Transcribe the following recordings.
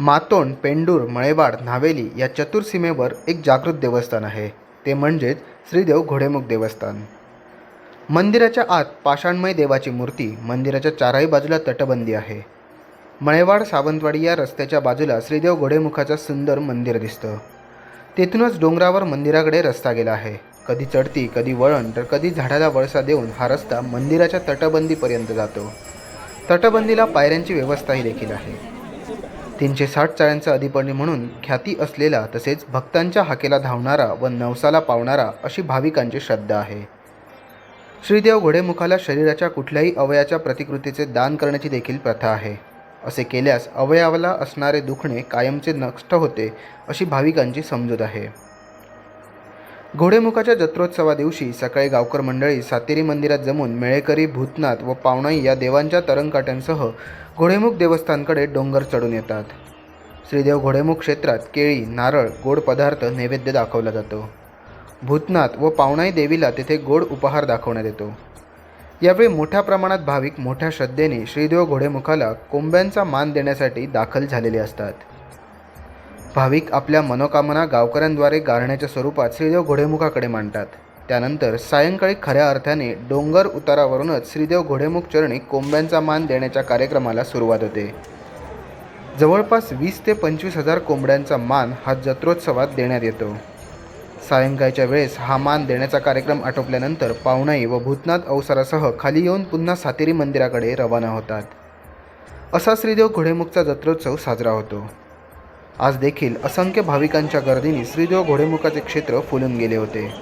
मातोंड पेंडूर मळेवाड न्हावेली या चतुर सीमेवर एक जागृत देवस्थान आहे. ते म्हणजेच श्रीदेव घोडेमुख देवस्थान. मंदिराच्या आत पाषाणमय देवाची मूर्ती मंदिराच्या चारही बाजूला तटबंदी आहे. मळेवाड सावंतवाडी या रस्त्याच्या बाजूला श्रीदेव घोडेमुखाचं सुंदर मंदिर दिसतं. तेथूनच डोंगरावर मंदिराकडे रस्ता गेला आहे. कधी चढती कधी वळण तर कधी झाडाला वळसा देऊन हा रस्ता मंदिराच्या तटबंदीपर्यंत जातो. तटबंदीला पायऱ्यांची व्यवस्थाही देखील आहे. तीनशे साठ चाळ्यांचा अधिपणी म्हणून ख्याती असलेला तसेच भक्तांच्या हाकेला धावणारा व नवसाला पावणारा अशी भाविकांची श्रद्धा आहे. श्रीदेव घोडेमुखाला शरीराच्या कुठल्याही अवयाच्या प्रतिकृतीचे दान करण्याची देखील प्रथा आहे. असे केल्यास अवयवाला असणारे दुखणे कायमचे नष्ट होते अशी भाविकांची समजूत आहे. घोडेमुखाच्या जत्रोत्सवा दिवशी सकाळी गावकर मंडळी सातेरी मंदिरात जमून मेळेकरी भूतनाथ व पावणाई या देवांच्या तरंगकाट्यांसह घोडेमुख देवस्थानकडे डोंगर चढून येतात. श्रीदेव घोडेमुख क्षेत्रात केळी नारळ गोड पदार्थ नैवेद्य दाखवला जातो. भूतनाथ व पावणाई देवीला तेथे गोड उपहार दाखवण्यात येतो. यावेळी मोठ्या प्रमाणात भाविक मोठ्या श्रद्धेने श्रीदेव घोडेमुखाला कोंब्यांचा मान देण्यासाठी दाखल झालेले असतात. भाविक आपल्या मनोकामना गावकऱ्यांद्वारे गारण्याच्या स्वरूपात श्रीदेव घोडेमुखाकडे मांडतात. त्यानंतर सायंकाळी खऱ्या अर्थाने डोंगर उतारावरूनच श्रीदेव घोडेमुख चरणी कोंब्यांचा मान देण्याच्या कार्यक्रमाला सुरुवात होते. जवळपास वीस ते पंचवीस हजार कोंबड्यांचा मान हा जत्रोत्सवात देण्यात येतो. सायंकाळच्या वेळेस हा मान देण्याचा कार्यक्रम आटोपल्यानंतर पावणाई व भूतनाथ अवसरासह खाली येऊन पुन्हा सातेरी मंदिराकडे रवाना होतात. असा श्रीदेव घोडेमुखचा जत्रोत्सव साजरा होतो. आज देखील असंख्य भाविकांच्या गर्दीने श्रीदेव घोडेमुखाचे क्षेत्र फुलून गेले होते.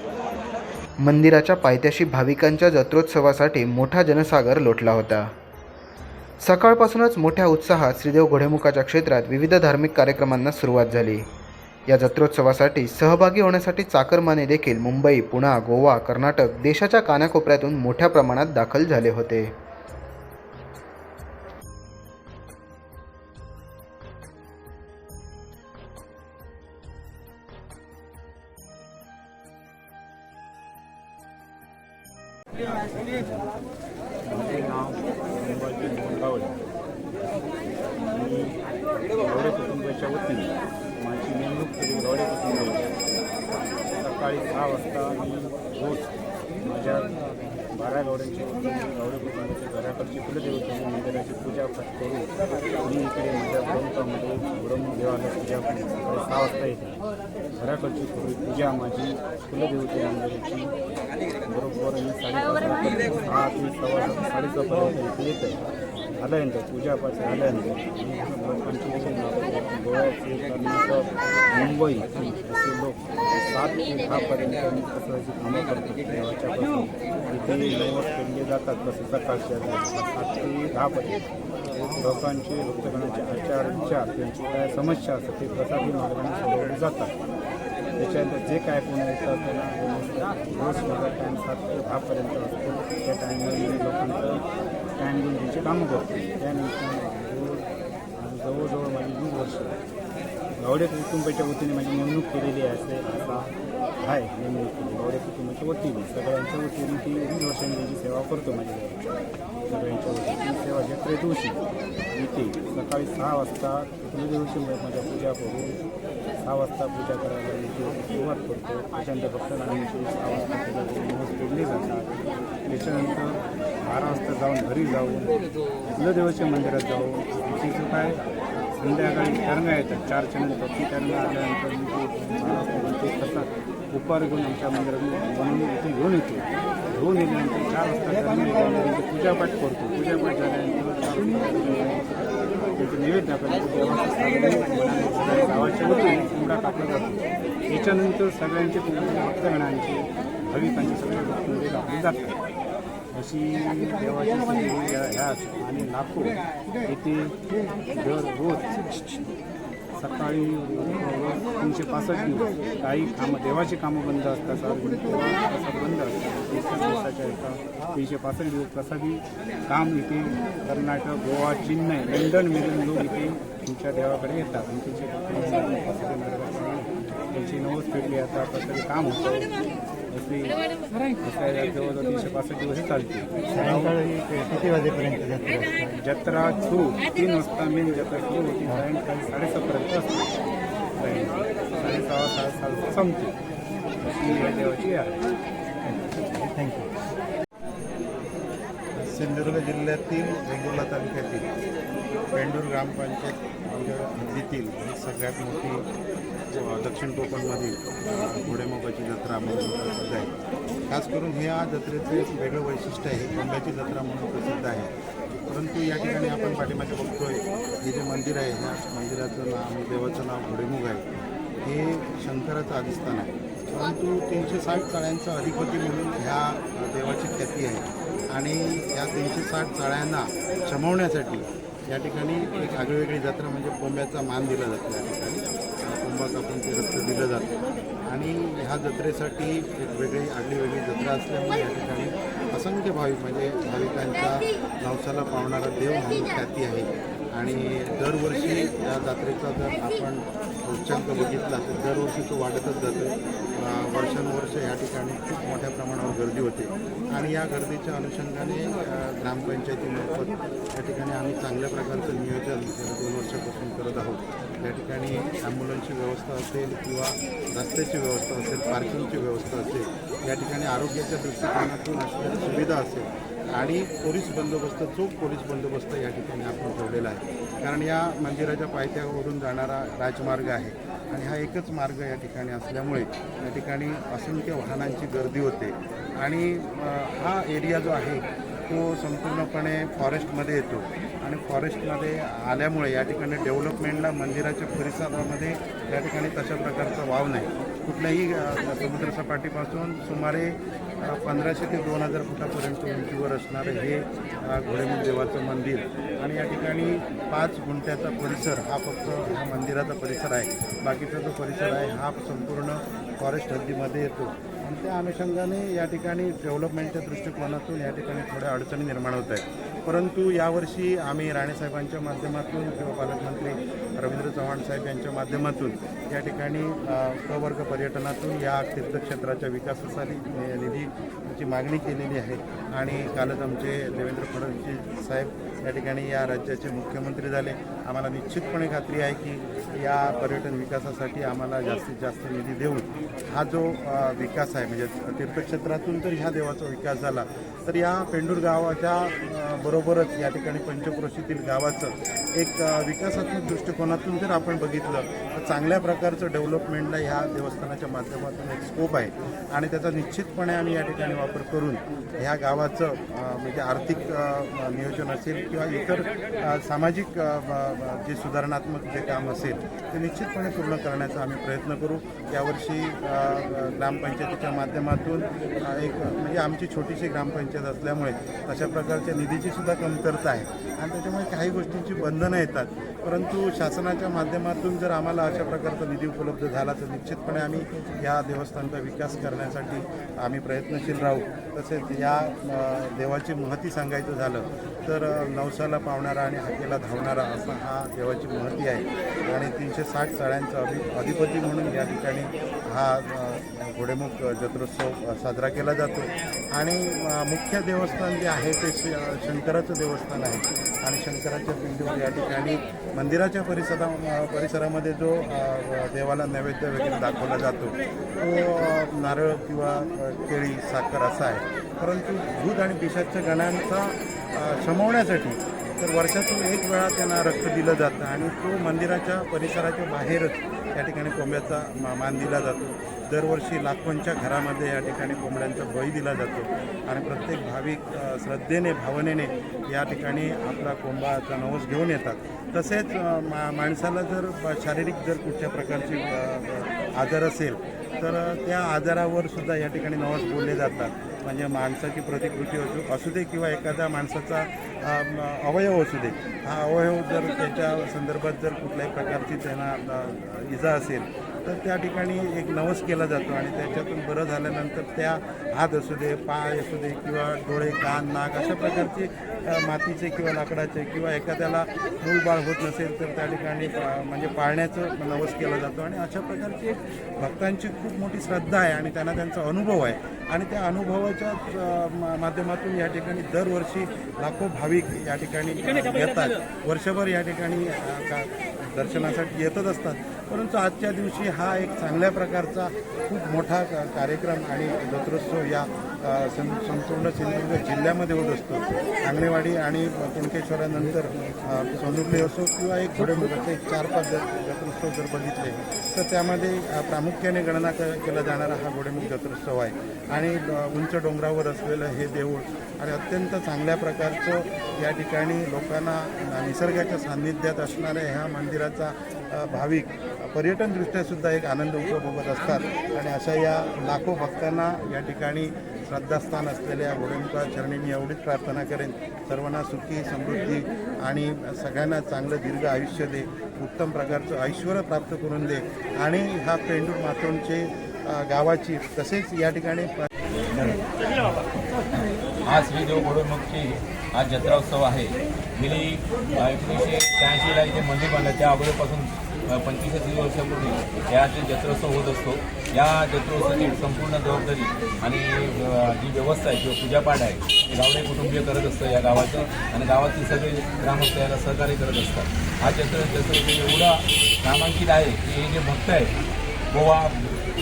मंदिराच्या पायथ्याशी भाविकांच्या जत्रोत्सवासाठी मोठा जनसागर लोटला होता. सकाळपासूनच मोठ्या उत्साहात श्रीदेव घोडेमुखाच्या क्षेत्रात विविध धार्मिक कार्यक्रमांना सुरुवात झाली. या जत्रोत्सवासाठी सहभागी होण्यासाठी चाकरमाने देखील मुंबई पुणा गोवा कर्नाटक देशाच्या कानाकोपऱ्यातून मोठ्या प्रमाणात दाखल झाले होते. माझे नाव संभाजी मोंगावळे मी गवडे कुटुंबाच्या वतीने माझी नेमणूक केली गवडे कुटुंबाची सकाळी सहा वाजता मी रोज माझ्या बारा गवड्यांच्या वतीने गवडे कुटुंबाच्या घराकडची कुलदेवतेची मंदिराची पूजा पाठ करून मी इकडे माझ्या ग्रंथामध्ये गुरम पूजा सकाळी सहा वाजता येते घराकडची पूर्वी पूजा माझी कुलदेवती मंदिराची बरोबर मी साडे सहा ते सव्वा सात साडेसहापर्यंत येत आहे. आल्यानंतर पूजापाठ आल्यानंतर लोकांची गोव्याचे कर्नाटक मुंबई असे लोक सात ते दहापर्यंत मी कसल्याची कामं करतो देवाच्या पासून इथे नवस केले जातात. तसे सकाळच्या सात ते दहापर्यंत. लोकांचे भक्तगणाचे आचार विचार त्यांची काय समस्या असतात ते प्रसादी मार्गाने सोडवले जातात. त्याच्यानंतर जे काय कोणी येतं त्यांना रोज माझा टाईम सात ते दहापर्यंत असतो. त्या टाईममध्ये मी लोकांचं टाईम घेऊन त्यांची कामं करतो. त्यानंतर जवळजवळ माझी वीस वर्ष. गावडे कुटुंबाच्या वतीने माझी नेमणूक केलेली असे असा आहे नेमणूक केली गावडे कुटुंबाच्या वतीने सगळ्यांच्या वतीने ती वीस वर्षांनी त्यांची सेवा करतो माझ्या सगळ्यांच्या वतीने सेवा जत्रे दिवशी येते सकाळी सहा वाजता कुलदेवशी माझ्या पूजा करून सहा वाजता पूजा करायला इथे सुरुवात करतो. प्रचंड भक्तगणांची सहा वाजता पूजा करून दिवस जातात. त्याच्यानंतर बारा वाजता जाऊन घरी जाऊन कुलदेवाच्या मंदिरात जाऊन तिथे काय संध्याकाळी तरंगा येतात चारच्या नंतर ती तरंगा आल्यानंतर मी ते करतात उपहार घेऊन आमच्या मंदिरात बनवून इथे घेऊन येतो. घेऊन येल्यानंतर चार वाजता पूजापाठ करतो. पूजापाठ झाल्यानंतर त्याचे नैवेद्य आपल्याला गावाच्या वतीने कोंबडा टाकला जातो याच्यानंतर सगळ्यांचे भक्तगणांचे भाविकांचे सगळे भक्तमध्ये टाकले जातात अशी देवाची ह्यास आणि लाखो येथे दररोज सकाळी तीनशे पासष्ट दिवस. काही कामं देवाची कामं बंद असतात सार्वजनिक म्हणजे प्रसाद बंद असतात. दिवसाच्या एका तीनशे पासष्ट दिवस प्रसादी काम इथे कर्नाटक गोवा चेन्नई लंडन मिळून लोक इथे तुमच्या देवाकडे येतात. आणि त्यांचे त्यांची नवस पेटली आता प्रसादी काम होतं. जवळजवळ तीनशे पासष्ट दिवस चालते सायंकाळी किती वाजेपर्यंत जत्रा जत्रा सुरू. तीन वाजता मेन जत्रा सुरू होती. सायंकाळी साडेसहापर्यंत असते. साडेसहा साडेसहा संपते. अशी या देवाची आहे थँक्यू सिंधुदुर्ग जिल्ह्यातील वेंगुर्ला तालुक्यातील पेंडूर ग्रामपंचायत आमच्या हद्दीतील ही सगळ्यात मोठी दक्षिण कोकणमधील घोडेमोगाची जत्रा म्हणून प्रसिद्ध आहे. खास करून ह्या जत्रेचं एक वेगळं वैशिष्ट्य आहे गोंब्याची जत्रा म्हणून प्रसिद्ध आहे. परंतु या ठिकाणी आपण पाठीमागे बघतोय हे जे मंदिर आहे ह्या मंदिराचं नाव देवाचं नाव घोडेमुग आहे. हे शंकराचं अधिस्थान आहे. परंतु तीनशे साठ काळ्यांचा अधिपती म्हणून ह्या देवाची ख्याती आहे. आणि या तीनशे साठ चाळ्यांना शमवण्यासाठी या ठिकाणी एक आगळीवेगळी जत्रा म्हणजे कोंब्याचा मान दिला जातो या ठिकाणी. कोंबा कापून ते रक्त दिलं जातं. आणि ह्या जत्रेसाठी एक वेगळी आगळी वेगळी जत्रा असल्यामुळे या ठिकाणी असंख्य भाविक म्हणजे भाविकांचा नवसाला पावणारा देव म्हणून ख्याती आहे. आणि दरवर्षी या जत्रेचा जर आपण उच्चांक बघितला तर दरवर्षी तो वाढतच जातो. वर्षानुवर्ष या ठिकाणी खूप मोठ्या प्रमाणावर गर्दी होते. आणि या गर्दीच्या अनुषंगाने ग्रामपंचायतीमार्फत या ठिकाणी आम्ही चांगल्या प्रकारचं नियोजन दोन वर्षापासून करत आहोत. या ठिकाणी ॲम्ब्युलन्सची व्यवस्था असेल किंवा रस्त्याची व्यवस्था असेल पार्किंगची व्यवस्था असेल या ठिकाणी आरोग्याच्या दृष्टिकोनातून असलेल्या सुविधा असेल आणि पोलीस बंदोबस्त चोख पोलीस बंदोबस्त या ठिकाणी आपण ठेवलेला आहे. कारण या मंदिराच्या पायथ्यावरून जाणारा राजमार्ग आहे आणि हा एकच मार्ग या ठिकाणी असल्यामुळे या ठिकाणी असंख्य वाहनांची गर्दी होते. आणि हा एरिया जो आहे तो संपूर्णपणे फॉरेस्टमध्ये येतो. आणि फॉरेस्टमध्ये आल्यामुळे या ठिकाणी डेव्हलपमेंटला मंदिराच्या परिसरामध्ये या ठिकाणी तशा प्रकारचा वाव नाही. कुठल्याही समुद्रसपाटीपासून सुमारे पंधराशे ते दोन हजार फुटापर्यंत उंचीवर असणारं हे अ, घोडेमुख देवाचं मंदिर. आणि या ठिकाणी पाच गुंठ्याचा परिसर हा फक्त ह्या मंदिराचा परिसर आहे. बाकीचा जो परिसर आहे हा संपूर्ण फॉरेस्ट हद्दीमध्ये येतो. आणि त्या अनुषंगाने या ठिकाणी डेव्हलपमेंटच्या दृष्टिकोनातून या ठिकाणी थोड्या अडचणी निर्माण होत आहेत. परंतु यावर्षी आम्ही राणेसाहेबांच्या माध्यमातून किंवा पालकमंत्री रवींद्र चव्हाण साहेब यांच्या माध्यमातून या ठिकाणी प्रवर्ग पर्यटनातून या तीर्थक्षेत्राच्या विकासासाठी निधीची मागणी केलेली आहे. आणि कालच आमचे देवेंद्र फडणवीस साहेब या ठिकाणी या राज्याचे मुख्यमंत्री झाले. आम्हाला निश्चितपणे खात्री आहे की या पर्यटन विकासासाठी आम्हाला जास्तीत जास्त निधी देऊन हा जो विकास आहे म्हणजे तीर्थक्षेत्रातून जर ह्या देवाचा विकास झाला तर या पेंडूर गावाच्या बरोबरच या ठिकाणी पंचक्रोशीतील गावाचं एक विकासात्मक दृष्टिकोनातून जर आपण बघितलं तर चांगल्या प्रकारचं डेव्हलपमेंटला ह्या देवस्थानाच्या माध्यमातून एक स्कोप आहे. आणि त्याचा निश्चितपणे आम्ही या ठिकाणी वापर करून ह्या गावाचं म्हणजे आर्थिक नियोजन असेल किंवा इतर सामाजिक ब- जे सुधारणात्मक जे काम असेल ते निश्चितपणे पूर्ण करण्याचा आम्ही प्रयत्न करू. यावर्षी ग्रामपंचायतीच्या माध्यमातून एक म्हणजे आमची छोटीशी ग्रामपंचायत असल्यामुळे अशा प्रकारच्या निधीची सुद्धा कमतरता आहे. आणि त्याच्यामुळे काही गोष्टींची बंधनं येतात. परंतु शासनाच्या माध्यमातून जर आम्हाला अशा प्रकारचा निधी उपलब्ध झाला तर निश्चितपणे आम्ही या देवस्थानचा विकास करण्यासाठी आम्ही प्रयत्नशील राहू. तसेच या देवाची महती सांगायचं झालं तर नवसाला पावणारा आणि हाकेला धावणारा असा हा देवाची महती आहे. आणि तीनशे साठ चाळ्यांचा अभि अधिपती म्हणून या ठिकाणी हा घोडेमुख जत्रोत्सव साजरा केला जातो. आणि मुख्य देवस्थान जे आहे ते श- शंकराचं देवस्थान आहे. आणि शंकराच्या पिंडीवर या ठिकाणी मंदिराच्या परिसरा परिसरामध्ये जो देवाला नैवेद्य वगैरे दाखवला जातो तो नारळ किंवा केळी साखर असा आहे. परंतु दूध आणि पिशाच्या गणांचा शमवण्यासाठी. तर वर्षातून एक वेळा त्यांना रक्त दिलं जातं आणि तो मंदिराच्या परिसराच्या बाहेरच या ठिकाणी कोंब्याचा मा- मान दिला जातो. दरवर्षी लाखोंच्या घरामध्ये या ठिकाणी कोंबड्यांचा बळी दिला जातो आणि प्रत्येक भाविक श्रद्धेने भावनेने या ठिकाणी आपला कोंबाचा नवस घेऊन येतात. तसेच मा माणसाला जर शारीरिक जर कुठच्या प्रकारची आजार असेल तर त्या आजारावर सुद्धा या ठिकाणी नवस बोलले जातात. म्हणजे माणसाची प्रतिकृती असू असू दे किंवा एखाद्या माणसाचा अवयव असू दे हा अवयव जर त्याच्या संदर्भात जर कुठल्याही प्रकारची त्यांना इजा असेल तर त्या ठिकाणी एक नवस केला जातो आणि त्याच्यातून बरं झाल्यानंतर त्या हात असू दे पाय असू दे किंवा डोळे कान नाक अशा प्रकारचे मातीचे किंवा लाकडाचे किंवा एखाद्याला मूलबाळ होत नसेल तर त्या ठिकाणी पा- म्हणजे पाळण्याचं नवस केला जातो. आणि अशा प्रकारची भक्तांची खूप मोठी श्रद्धा आहे आणि त्यांना त्यांचा अनुभव आहे. आणि त्या अनुभवाच्या माध्यमातून या ठिकाणी दरवर्षी लाखो भाविक या ठिकाणी येतात. वर्षभर या ठिकाणी दर्शनासाठी येतच असतात. परंतु आजच्या दिवशी हा एक चांगल्या प्रकारचा खूप मोठा कार्यक्रम आणि जत्रोत्सव या संपूर्ण सिंधुदुर्ग जिल्ह्यामध्ये होत असतो. आंगणेवाडी आणि कुणकेश्वरानंतर सोनुर्ली असो किंवा एक घोडेमुखाचे एक चार पाच जत- जत्रोत्सव जर बघितले तर त्यामध्ये प्रामुख्याने गणना क केला जाणारा हा घोडेमुख जत्रोत्सव आहे. आणि उंच डोंगरावर असलेलं हे देऊळ आणि अत्यंत चांगल्या प्रकारचं या ठिकाणी लोकांना निसर्गाच्या सान्निध्यात असणाऱ्या ह्या मंदिराचा भाविक पर्यटनदृष्ट्यासुद्धा एक आनंद उपभोगत असतात. आणि अशा या लाखो भक्तांना या ठिकाणी श्रद्धास्थान असलेल्या घोडेमुखा चरणी मी एवढीच प्रार्थना करेन. सर्वांना सुखी समृद्धी आणि सगळ्यांना चांगलं दीर्घ आयुष्य दे. उत्तम प्रकारचं ऐश्वर प्राप्त करून दे. आणि ह्या पेंडूर मातोंडचे गावाची तसेच या ठिकाणी हा श्रीदेव गोडमुखची आज जत्रा उत्सव आहे गेली एकोणीसशे शहाऐंशीला इथे मंदिर बांधलं त्या अगोदरपासून पंचवीस ते तीस वर्षापूर्वी या जे जत्रोत्सव होत असतो या जत्रोत्सवाची संपूर्ण जबाबदारी आणि जी व्यवस्था आहे किंवा पूजापाठ आहे ते गावडे कुटुंबीय करत असतं या गावाचं आणि गावातील सगळे ग्रामस्थ याला सहकार्य करत असतात. हा जत्र जत्रोत्सव एवढा नामांकित आहे की हे जे भक्त आहेत गोवा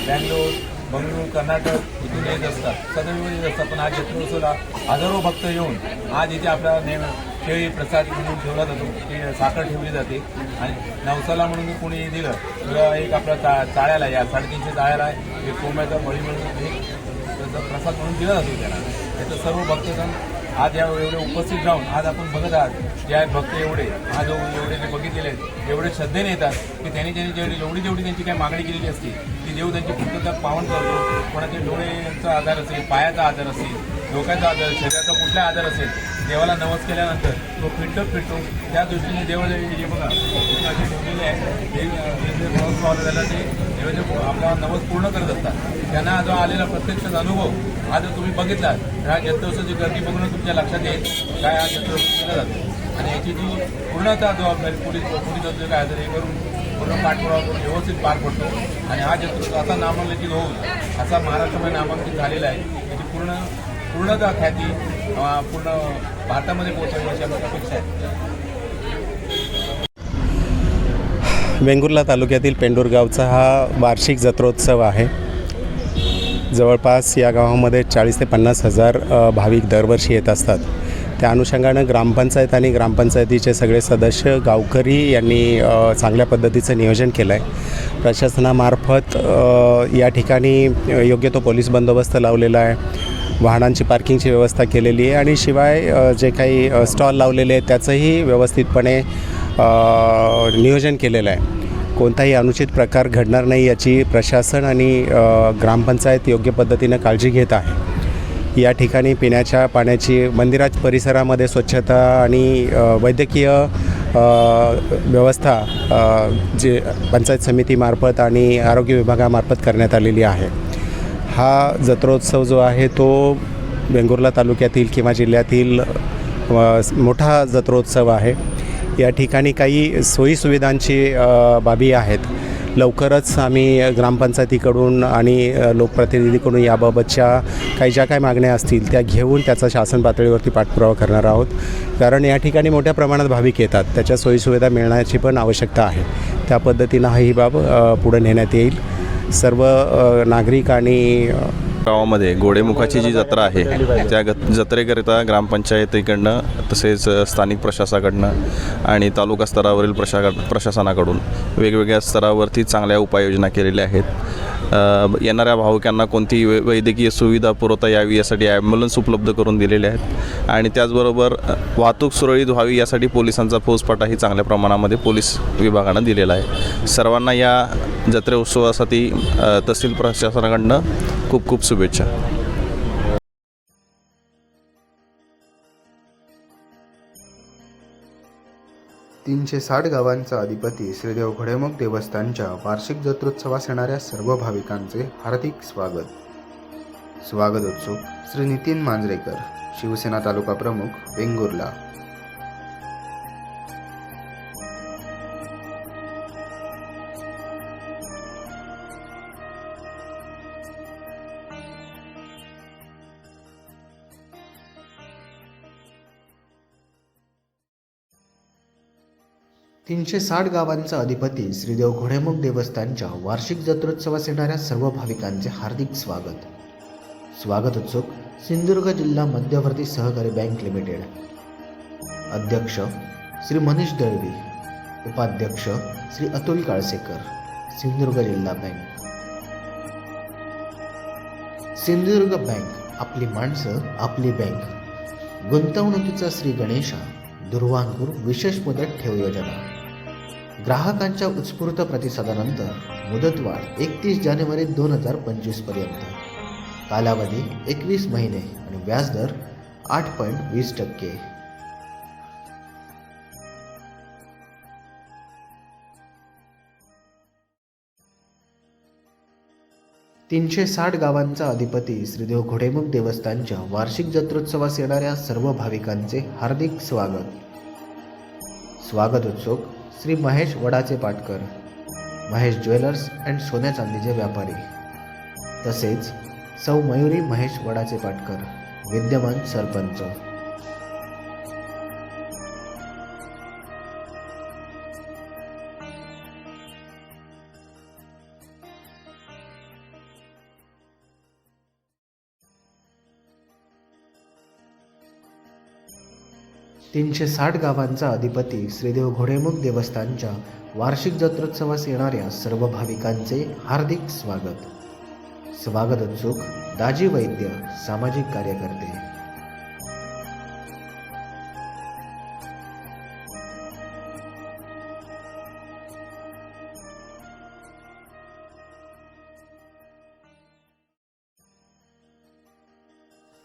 बँगलोर बंगळूर कर्नाटक इथून येत असतात. सदैव येत असतात. पण आज जत्रोत्सवला हजारो भक्त येऊन आज इथे आपला नेम खेळ प्रसाद म्हणून ठेवला जातो. की साखर ठेवली जाते. आणि नवसाला म्हणून कोणी दिलं किंवा एक आपला चा चाळ्याला या साडेतीनशे चाळ्याला एक कोंब्याचा बळी म्हणून एक प्रसाद म्हणून दिला जातो त्याला. त्याचं सर्व भक्तजण आज या एवढे उपस्थित राहून आज आपण बघत आहात जे आहेत भक्त एवढे आज एवढे जे बघितलेले आहेत एवढे श्रद्धेने येतात की त्यांनी त्यांनी जेवढी जेवढी जेवढी त्यांची काही मागणी केलेली असते ती देव त्यांची पूर्तता पावन करतो. कोणाचे डोळ्यांचा आधार असेल पायाचा आधार असेल डोक्याचा आधार शरीराचा कुठला आधार असेल देवाला नवस केल्यानंतर तो फिरतो फिरतो. त्या दृष्टीने देवाला जे बघा इथं ठेवलेले आहे ते नवस पावलं ते देवाचे आपला नवस पूर्ण करत असतात. त्यांना जो आलेला प्रत्यक्ष अनुभव हा जर तुम्ही बघितला तर हा जत्रोत्सवची गर्दी बघून तुमच्या लक्षात येईल काय हा जत्रोत्सव केला जातो. आणि याची जी पूर्णता जबाबदारी पोलीस पोलीस उद्योग आहे तर हे करून पूर्ण पाठपुरावा करून व्यवस्थित पार पडतो. आणि हा जत्रोत्सव असा नामांकित होऊन असा महाराष्ट्रामध्ये नामांकित झालेला आहे. याची पूर्ण पूर्णतः ख्याती पूर्ण भारतामध्ये पोहोचावी अशी आमची अपेक्षा आहे. वेंगुर्ला तालुक्यातील पेंडूर गावचा हा वार्षिक जत्रोत्सव आहे. जवळपास या गावामध्ये चाळीस ते पन्नास हजार भाविक दरवर्षी येत असतात. त्या अनुषंगानं ग्रामपंचायत आणि ग्रामपंचायतीचे सगळे सदस्य गावकरी यांनी चांगल्या पद्धतीचं नियोजन केलं आहे प्रशासनामार्फत या ठिकाणी योग्य तो पोलीस बंदोबस्त लावलेला आहे. वाहनांची पार्किंगची व्यवस्था केलेली आहे आणि शिवाय जे काही स्टॉल लावलेले आहेत त्याचंही व्यवस्थितपणे नियोजन केलेलं आहे. कोणताही अनुचित प्रकार घडणार नाही याची प्रशासन आणि ग्रामपंचायत योग्य पद्धतीनं काळजी घेत आहे. या ठिकाणी पिण्याच्या पाण्याची मंदिरात परिसरामध्ये स्वच्छता आणि वैद्यकीय व्यवस्था जे पंचायत समितीमार्फत आणि आरोग्य विभागामार्फत करण्यात आलेली आहे. हा जत्रोत्सव जो आहे तो वेंगुर्ला तालुक्यातील किंवा जिल्ह्यातील मोठा जत्रोत्सव आहे. या ठिकाणी काही सोयीसुविधांची बाबी आहेत. लवकरच आम्ही ग्रामपंचायतीकडून आणि लोकप्रतिनिधीकडून याबाबतच्या काही ज्या काही मागण्या असतील त्या घेऊन त्याचा शासन पातळीवरती पाठपुरावा करणार आहोत. कारण या ठिकाणी मोठ्या प्रमाणात भाविक येतात. त्याच्या सोयीसुविधा मिळण्याची पण आवश्यकता आहे. त्या पद्धतीनं ही बाब पुढे नेण्यात येईल. सर्व नागरिक आणि गावामध्ये गोडेमुखाची जी जत्रा आहे त्या ग जत्रेकरिता ग्रामपंचायतीकडनं तसेच स्थानिक प्रशासनाकडनं आणि तालुका स्तरावरील प्रशा प्रशासनाकडून वेगवेगळ्या स्तरावरती चांगल्या उपाययोजना केलेल्या आहेत. येणाऱ्या भाविकांना कोणतीही वै वैद्यकीय सुविधा पुरवता यावी यासाठी ॲम्ब्युलन्स उपलब्ध करून दिलेले आहेत. आणि त्याचबरोबर वाहतूक सुरळीत व्हावी यासाठी पोलिसांचा फौजपाटाही चांगल्या प्रमाणामध्ये पोलीस विभागानं दिलेला आहे. सर्वांना या जत्रे उत्सवासाठी तहसील प्रशासनाकडनं खूप खूप शुभेच्छा. तीनशे साठ गावांचा अधिपती श्रीदेव घोडेमुख देवस्थानच्या वार्षिक जत्रोत्सवास येणाऱ्या सर्व भाविकांचे हार्दिक स्वागत. स्वागतोत्सुक श्री नितीन मांजरेकर शिवसेना तालुका प्रमुख वेंगुर्ला. तीनशे साठ गावांचा अधिपती श्रीदेव घोडेमुख देवस्थानच्या वार्षिक जत्रोत्सवास येणाऱ्या सर्व भाविकांचे हार्दिक स्वागत. स्वागत उत्सुक सिंधुदुर्ग जिल्हा मध्यवर्ती सहकारी बँक लिमिटेड. अध्यक्ष श्री मनीष दळवी उपाध्यक्ष श्री अतुल काळसेकर सिंधुदुर्ग जिल्हा बँक. सिंधुदुर्ग बँक आपली माणसं आपली बँक. गुंतवणुकीचा श्री गणेशा दुर्वांकूर विशेष मुदत ठेव योजना. ग्राहकांच्या उत्स्फूर्त प्रतिसादानंतर मुदतवाढ एकतीस जानेवारी दोन हजार पंचवीसपर्यंत कालावधी एकवीस महिने आणि व्याजदर आठ पॉईंट वीस टक्के. तीनशे साठ गावांचा अधिपती श्रीदेव घोडेमुख देवस्थानच्या वार्षिक जत्रोत्सवास येणाऱ्या सर्व भाविकांचे हार्दिक स्वागत. स्वागत उत्सुक श्री महेश वडाचे पाटकर महेश ज्वेलर्स अँड सोन्या चांदीचे व्यापारी. तसेच सौ मयुरी महेश वडाचे पाटकर विद्यमान सरपंच. तीनशे साठ गावांचा अधिपती श्रीदेव घोडेमुख देवस्थानच्या वार्षिक जत्रोत्सवास येणाऱ्या सर्व भाविकांचे हार्दिक स्वागत. स्वागत उत्सुक दाजी वैद्य सामाजिक कार्यकर्ते.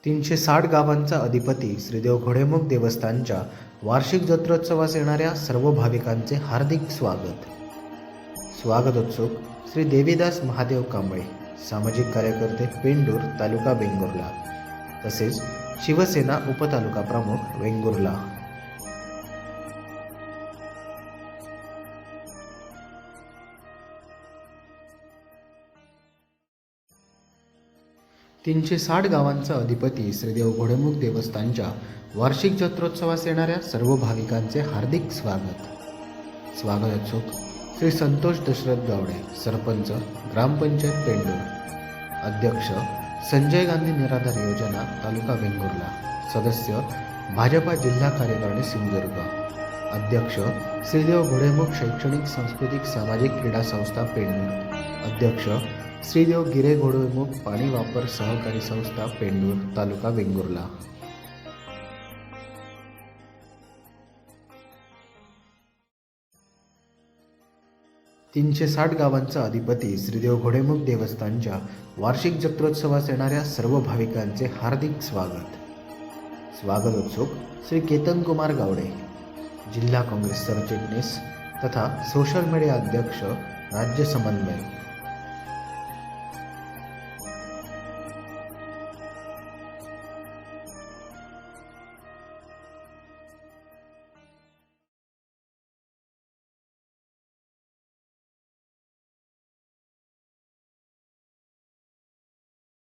तीनशे साठ गावांचा अधिपती श्रीदेव घोडेमुख देवस्थानच्या वार्षिक जत्रोत्सवास येणाऱ्या सर्व भाविकांचे हार्दिक स्वागत. स्वागतोत्सुक श्री देवीदास महादेव कांबळे सामाजिक कार्यकर्ते पेंडूर तालुका वेंगुर्ला तसेच शिवसेना उपतालुका प्रमुख वेंगुर्ला. तीनशे साठ गावांचा अधिपती श्रीदेव घोडेमुख देवस्थानच्या वार्षिक जत्रोत्सवास येणाऱ्या सर्व भाविकांचे हार्दिक स्वागत. स्वागतोत्सुक श्री संतोष दशरथ गावडे सरपंच ग्रामपंचायत पेंडूर. अध्यक्ष संजय गांधी निराधार योजना तालुका वेंगुर्ला. सदस्य भाजपा जिल्हा कार्यकारिणी सिंधुदुर्ग. अध्यक्ष श्रीदेव घोडेमुख शैक्षणिक सांस्कृतिक सामाजिक क्रीडा संस्था पेंडूर. अध्यक्ष श्रीदेव गिरे घोडविमुख पाणी वापर सहकारी संस्था पेंडूर तालुका वेंगुर्ला. तीनशे साठ गावांचा अधिपती श्रीदेव घोडेमुख देवस्थानच्या वार्षिक जत्रोत्सवास येणाऱ्या सर्व भाविकांचे हार्दिक स्वागत. स्वागत उत्सुक श्री केतन कुमार गावडे जिल्हा काँग्रेस सरचिटणीस तथा सोशल मीडिया अध्यक्ष राज्य समन्वय